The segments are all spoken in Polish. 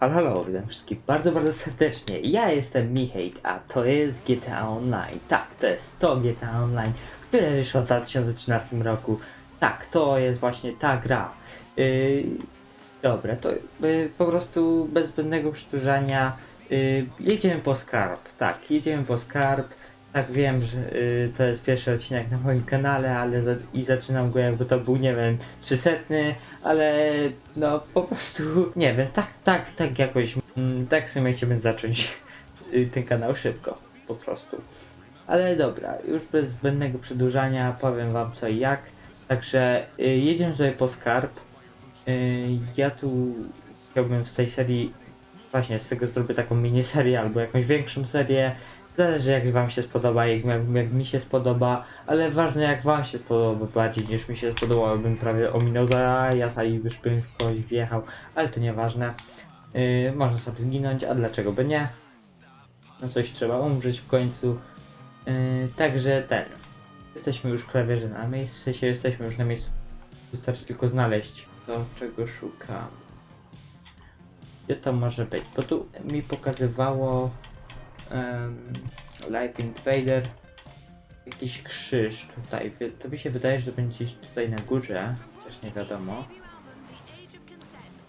Halo, halo, witam wszystkich bardzo, bardzo serdecznie. Ja jestem Michejt, a to jest GTA Online. Tak, to jest to GTA Online, które wyszło w 2013 roku. Tak, to jest właśnie ta gra. Yy, dobra, to yy, po prostu bez zbędnego przedłużania yy, jedziemy po skarb. Tak, jedziemy po skarb. Tak, wiem, że yy, to jest pierwszy odcinek na moim kanale, ale za, i zaczynam go jakby to był, nie wiem, 300, ale no po prostu, nie wiem, tak, tak, tak jakoś, mm, tak sobie chciałbym zacząć y, ten kanał szybko, po prostu. Ale dobra, już bez zbędnego przedłużania powiem wam co i jak. Także y, jedziemy sobie po skarb. Y, ja tu chciałbym z tej serii, właśnie z tego zrobię taką miniserię albo jakąś większą serię. Zależy jak wam się spodoba, jak, jak, jak mi się spodoba, ale ważne jak wam się spodoba bardziej niż mi się spodobało, bym prawie ominął zajazd i bym w kogoś wjechał, ale to nieważne. Yy, można sobie zginąć, a dlaczego by nie? No coś trzeba umrzeć w końcu. Yy, także ten. Jesteśmy już prawie że na miejscu, w sensie jesteśmy już na miejscu. Wystarczy tylko znaleźć to, czego szukam. Gdzie to może być? Bo tu mi pokazywało um, Live Invader jakiś krzyż tutaj. To mi się wydaje, że to będzie gdzieś tutaj na górze. Też nie wiadomo.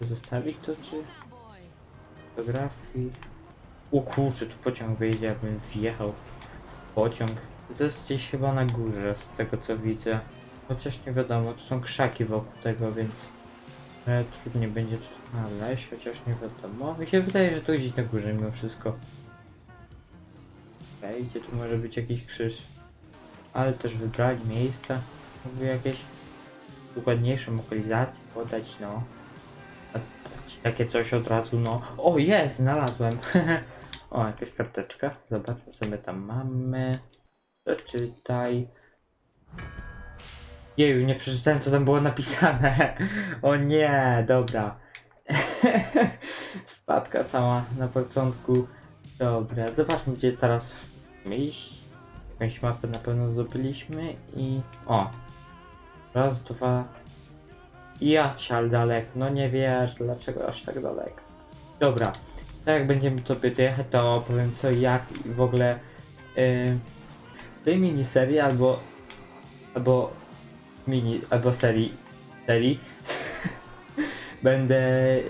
Zostawić to czy fotografii? O kurczę, tu pociąg wyjdzie, jakbym wjechał w pociąg. To jest gdzieś chyba na górze, z tego co widzę. Chociaż nie wiadomo, to są krzaki wokół tego, więc e, trudniej będzie to znaleźć, chociaż nie wiadomo. Mi się wydaje, że to gdzieś na górze mimo wszystko. Okej, gdzie tu może być jakiś krzyż? Ale też wybrali miejsca. Mógłby jakieś dokładniejszą lokalizację podać, no. A takie coś od razu, no. O, jest, znalazłem. o, jakaś karteczka. Zobaczmy, co my tam mamy. Przeczytaj. Jeju, nie przeczytałem, co tam było napisane. o nie, dobra. Wpadka cała na początku. Dobra, zobaczmy, gdzie teraz iść. Jakąś mapę na pewno zdobyliśmy i... O! Raz, dwa... Ja cial daleko, no nie wiesz, dlaczego aż tak daleko. Dobra, tak jak będziemy sobie dojechać, to powiem co jak i w ogóle yy, w tej miniserii albo albo mini, albo serii serii będę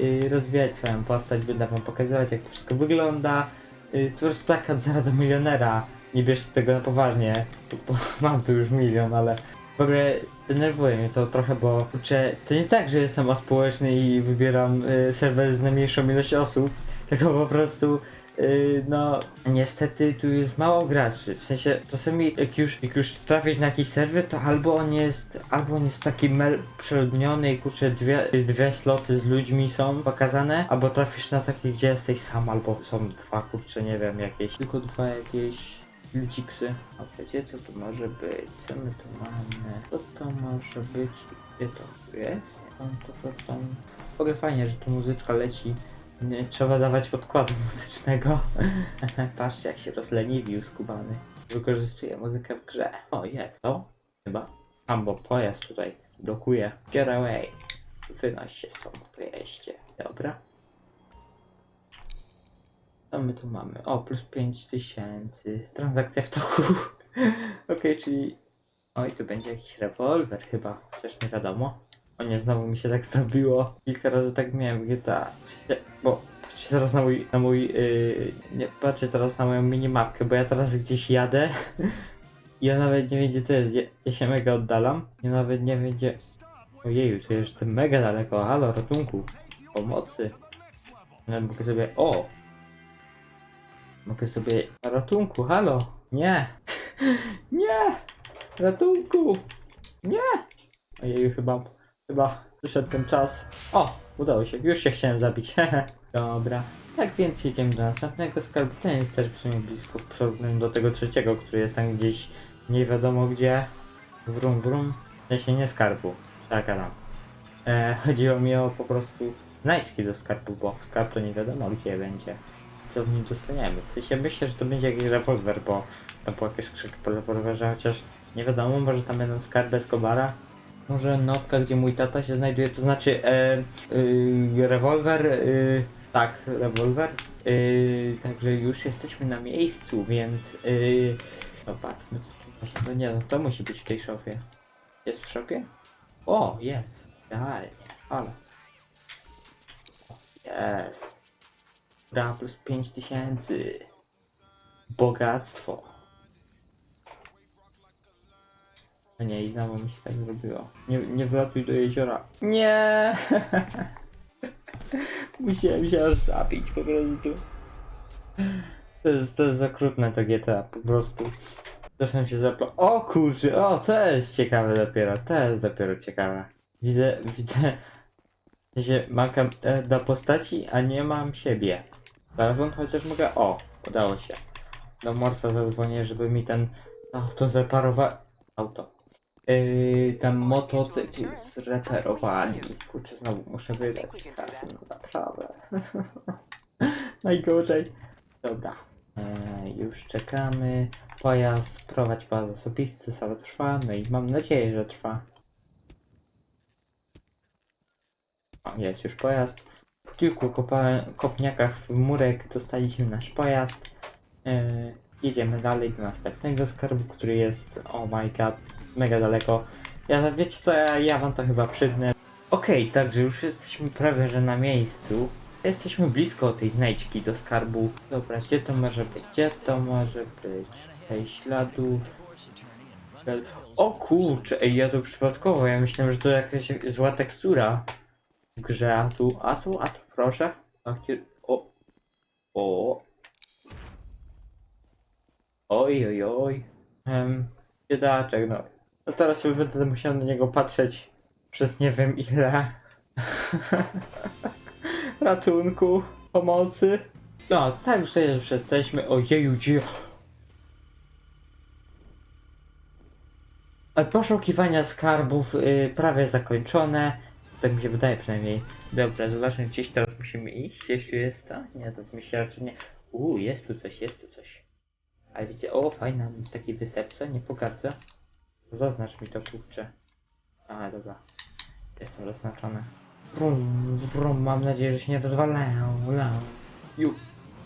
y, rozwijać swoją postać, będę wam pokazywać jak to wszystko wygląda. Y, to jest taka zera do milionera. Nie bierzcie tego na poważnie, bo mam tu już milion, ale w ogóle denerwuje mnie to trochę, bo kurczę, to nie tak, że jestem aspołeczny i wybieram y, serwer z najmniejszą ilość osób, tylko po prostu y, no niestety tu jest mało graczy. W sensie czasami jak już, jak już trafisz na jakiś serwer, to albo on jest, albo on jest taki mer przeludniony i kurczę dwie, dwie sloty z ludźmi są pokazane, albo trafisz na taki, gdzie jesteś sam, albo są dwa kurczę, nie wiem, jakieś, tylko dwa jakieś ludziksy. A gdzie to tu może być? Co my tu mamy? Co to może być? Gdzie to jest? Tam, to, to, tam. Ogóle fajnie, że tu muzyczka leci. Nie trzeba dawać podkładu muzycznego. Patrzcie, jak się rozleniwił skubany. Wykorzystuje muzykę w grze. O, jest to? Chyba. Albo pojazd tutaj blokuje. Get away. Wynoś się stąd, pojeździe. Dobra. Co my tu mamy? O, plus 5000. Transakcja w toku. Okej, czyli... Oj, tu będzie jakiś rewolwer chyba. Chociaż nie wiadomo. O nie, znowu mi się tak zrobiło. Kilka razy tak miałem w GTA. Bo patrzcie teraz na mój, na mój, yy, nie, patrzcie teraz na moją minimapkę, bo ja teraz gdzieś jadę. Ja nawet nie wiem gdzie to jest. Ja, ja się mega oddalam. Ja nawet nie wiem gdzie... Ojeju, to jestem mega daleko. Halo, ratunku. Pomocy. Nawet mogę sobie... O! Mogę sobie... Ratunku, halo! Nie! nie! Ratunku! Nie! Ojej, chyba, chyba przyszedł ten czas. O, udało się, już się chciałem zabić. Dobra. Tak więc jedziemy do następnego skarbu. Ten jest też w sumie blisko w porównaniu do tego trzeciego, który jest tam gdzieś nie wiadomo gdzie. Wrum wrum. W sensie nie skarbu. Tak, tam. E, chodziło mi o po prostu znajdźki do skarbu, bo skarb to nie wiadomo gdzie będzie. Co w nim dostaniemy. W sensie myślę, że to będzie jakiś rewolwer, bo tam było jakieś skrzynki po rewolwerze, chociaż nie wiadomo, może tam będą skarby Escobara. Może notka, gdzie mój tata się znajduje, to znaczy e, y, rewolwer, y, Tak, rewolwer. Yy, także już jesteśmy na miejscu, więc... No co tu właśnie... No nie, no to musi być w tej szopie. Jest w szopie? O, jest. Idealnie. Ale. Jest. Gra plus 5000. Bogactwo. A nie, i znowu mi się tak zrobiło. Nie, nie wylatuj do jeziora. Nie! Musiałem się aż zabić po prostu. To jest, to jest zakrutne to GTA, po prostu. Zresztą się zapla... O kurczę, o to jest ciekawe dopiero, to jest dopiero ciekawe. Widzę, widzę... Sensie mam e, dla postaci, a nie mam siebie. Telefon chociaż mogę... O, udało się. Do Morsa zadzwonię, żeby mi ten auto zreparował... Auto. Yy, ten motocykl zreperowali. Kurczę, znowu muszę wydać kasy, no naprawdę. Najgorzej. Dobra. Eee, już czekamy. Pojazd prowadź pas osobisty, cały trwa, no i mam nadzieję, że trwa. O, jest już pojazd. Po kilku kopniakach w murek dostaliśmy nasz pojazd. Eee, jedziemy dalej do następnego skarbu, który jest, oh my god, mega daleko. Ja, wiecie co, ja, ja wam to chyba przydnę. Okej, także już jesteśmy prawie, że na miejscu. Jesteśmy blisko tej znajdźki do skarbu. Dobra, gdzie to może być? Gdzie to może być? Ej, śladów. O kurczę, ej, ja to przypadkowo, ja myślałem, że to jakaś zła tekstura w grze, a tu, a tu, a tu, proszę. O, o. Oj, oj, oj. Um, biedaczek, no. No teraz już będę musiał na niego patrzeć przez nie wiem ile. Ratunku, pomocy. No, także już jesteśmy. Ojeju, gdzie... E, Poszukiwania skarbów y, prawie zakończone. Tak mi się wydaje przynajmniej. Dobra, zobaczmy gdzieś teraz musimy iść. Jeśli jest to? Nie, to mi się raczej nie. Uuu, jest tu coś, jest tu coś. Ale widzicie, o fajna, taki wysep, co? Nie pogardzę. Zaznacz mi to kurczę. A, dobra. Jestem zaznaczony. Brum, brum, mam nadzieję, że się nie rozwalę. Ju.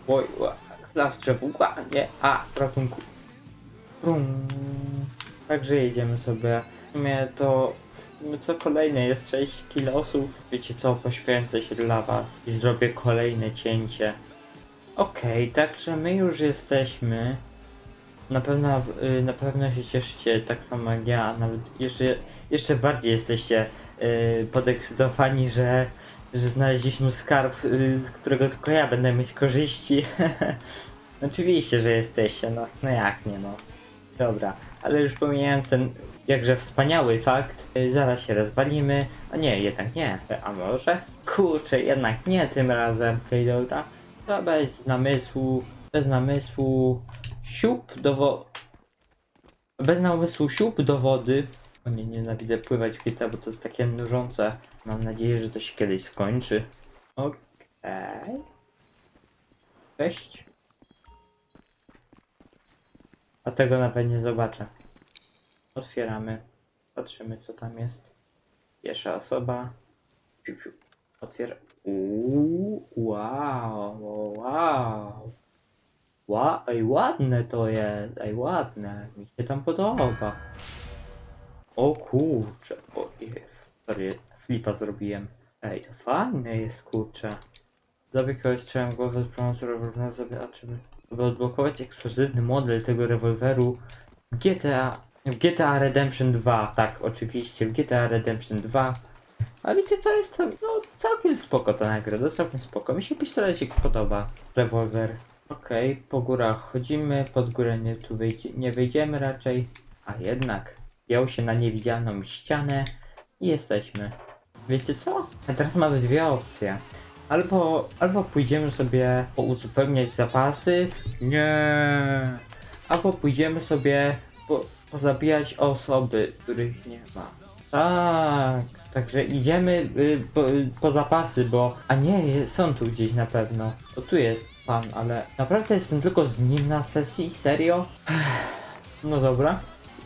Oj, ła. Las drzewu, ła, nie, a, ratunku. Brum. Także jedziemy sobie. W sumie to, co kolejne, jest 6 kilosów. Wiecie co, poświęcę się dla was i zrobię kolejne cięcie. Okej, także my już jesteśmy. Na pewno, y, na pewno się cieszycie tak samo jak ja, a nawet jeszcze, jeszcze bardziej jesteście y, podekscytowani, że, że znaleźliśmy skarb, y, z którego tylko ja będę mieć korzyści. Oczywiście, że jesteście, no, no jak nie no. Dobra, ale już pomijając ten jakże wspaniały fakt, zaraz się rozwalimy. A nie, jednak nie, a może? Kurczę, jednak nie tym razem. Okej, dobra. To bez namysłu, bez namysłu, siup do wo... Bez namysłu siup do wody. O nie, nienawidzę pływać w GTA, bo to jest takie nużące. Mam nadzieję, że to się kiedyś skończy. Okej. Cześć. A tego nawet nie zobaczę. Otwieramy. Patrzymy co tam jest. Pierwsza osoba. Piu, piu. Otwiera. Uuu, wow, wow. Ła, ej, ładne to jest, ej, ładne, mi się tam podoba. O kurczę, o jest, sorry, flipa zrobiłem. Ej, to fajne jest, kurczę. Zabij kogoś strzałem głowę z pomocą rewolweru, żeby, a żeby, żeby odblokować ekskluzywny model tego rewolweru GTA, GTA Redemption 2, tak, oczywiście, w GTA Redemption 2. A wiecie co, jest to, no, całkiem spoko ta nagroda, całkiem spoko. Mi się pistolecik podoba, rewolwer. Okej, po górach chodzimy, pod górę nie, tu wejdzie, nie wejdziemy raczej, a jednak jął się na niewidzialną ścianę i jesteśmy. Wiecie co? A teraz mamy dwie opcje. Albo, albo pójdziemy sobie uzupełniać zapasy. Nie. Albo pójdziemy sobie po, pozabijać osoby, których nie ma. Tak, także idziemy y, po, po zapasy, bo... A nie, są tu gdzieś na pewno. To tu jest pan, ale naprawdę jestem tylko z nim na sesji? Serio? No dobra.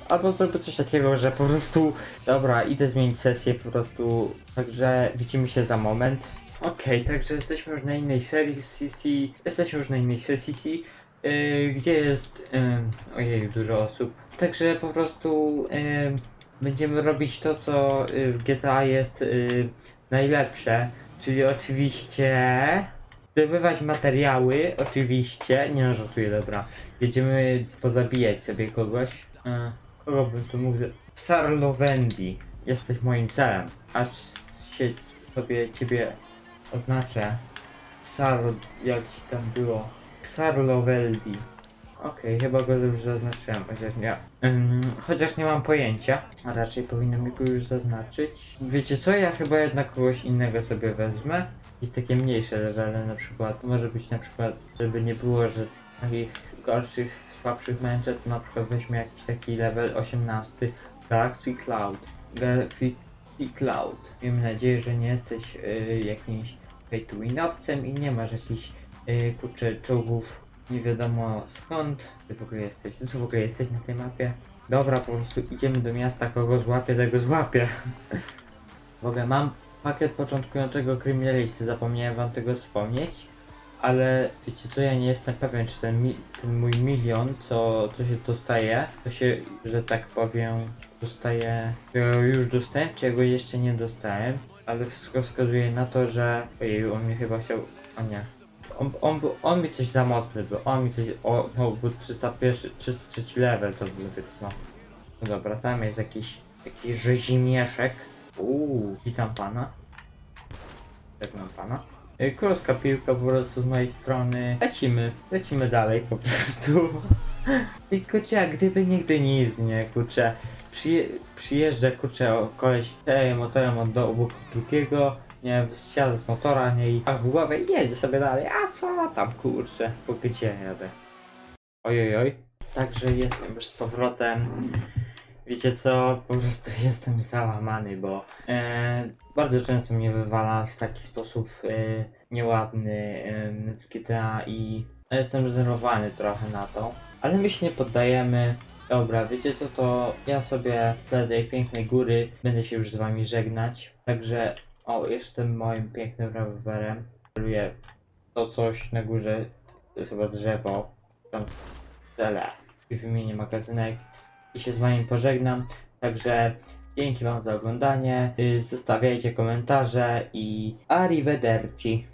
Albo zrobię coś takiego, że po prostu... Dobra, idę zmienić sesję po prostu. Także widzimy się za moment. Okej, także jesteśmy już na innej serii CC. Jesteśmy już na innej sesji CC. Yy, gdzie jest. Yy, ojej, dużo osób. Także po prostu yy, będziemy robić to, co yy, w GTA jest yy, najlepsze. Czyli oczywiście. Zdobywać materiały, oczywiście. Nie no, żartuję, dobra. Jedziemy pozabijać sobie kogoś. Yy, kogo bym tu mógł. Sarlowendi. Jesteś moim celem. Aż się sobie ciebie oznaczę. Sar, jak ci tam było? Sarloveldi. Okej, chyba go już zaznaczyłem, chociaż nie. Ym, chociaż nie mam pojęcia, a raczej powinno mi go już zaznaczyć. Wiecie co, ja chyba jednak kogoś innego sobie wezmę. Jest takie mniejsze levele na przykład. Może być na przykład, żeby nie było, że takich gorszych, słabszych męczę, to na przykład weźmy jakiś taki level 18. Galaxy Cloud. Galaxy Cloud. Miejmy nadzieję, że nie jesteś y, jakimś pay to winowcem i nie masz jakichś y, kurczę czołgów nie wiadomo skąd. Ty w ogóle jesteś. Ty w ogóle jesteś na tej mapie. Dobra, po prostu idziemy do miasta, kogo złapię, tego złapię. w ogóle mam pakiet początkującego kryminalisty, zapomniałem wam tego wspomnieć. Ale wiecie co, ja nie jestem pewien, czy ten, mi, ten mój milion, co, co się dostaje, to się, że tak powiem, dostaje, już dostałem, czy go jeszcze nie dostałem, ale wszystko wskazuje na to, że, ojej, on mnie chyba chciał, o nie, on, on, był- on mi coś za mocny był, on mi coś, o, no, był 301, 303 level to był no. no dobra, tam jest jakiś, jakiś rzezimieszek, uuu, witam pana, żegnam pana. Y, Krótka piłka po prostu z mojej strony. Lecimy, lecimy dalej po prostu. I kurczę, gdyby nigdy nic, nie, kurczę. Przyje, przyjeżdża, kurczę, o, koleś tym motorem od do obok drugiego, nie, zsiada z motora, nie, i a w głowę i jedzie sobie dalej. A co tam, kurczę, po gdzie jadę? Ojoj, oj. Także jestem już z powrotem. Wiecie co, po prostu jestem załamany, bo e, bardzo często mnie wywala w taki sposób e, nieładny e, GTA i ja jestem zdenerwowany trochę na to, ale my się nie poddajemy. Dobra, wiecie co, to ja sobie z tej pięknej góry będę się już z wami żegnać, także o, jestem moim pięknym rewolwerem, celuję to coś na górze, to jest chyba drzewo, tam tyle i magazynek i się z wami pożegnam. Także dzięki wam za oglądanie. y, Zostawiajcie komentarze i arrivederci.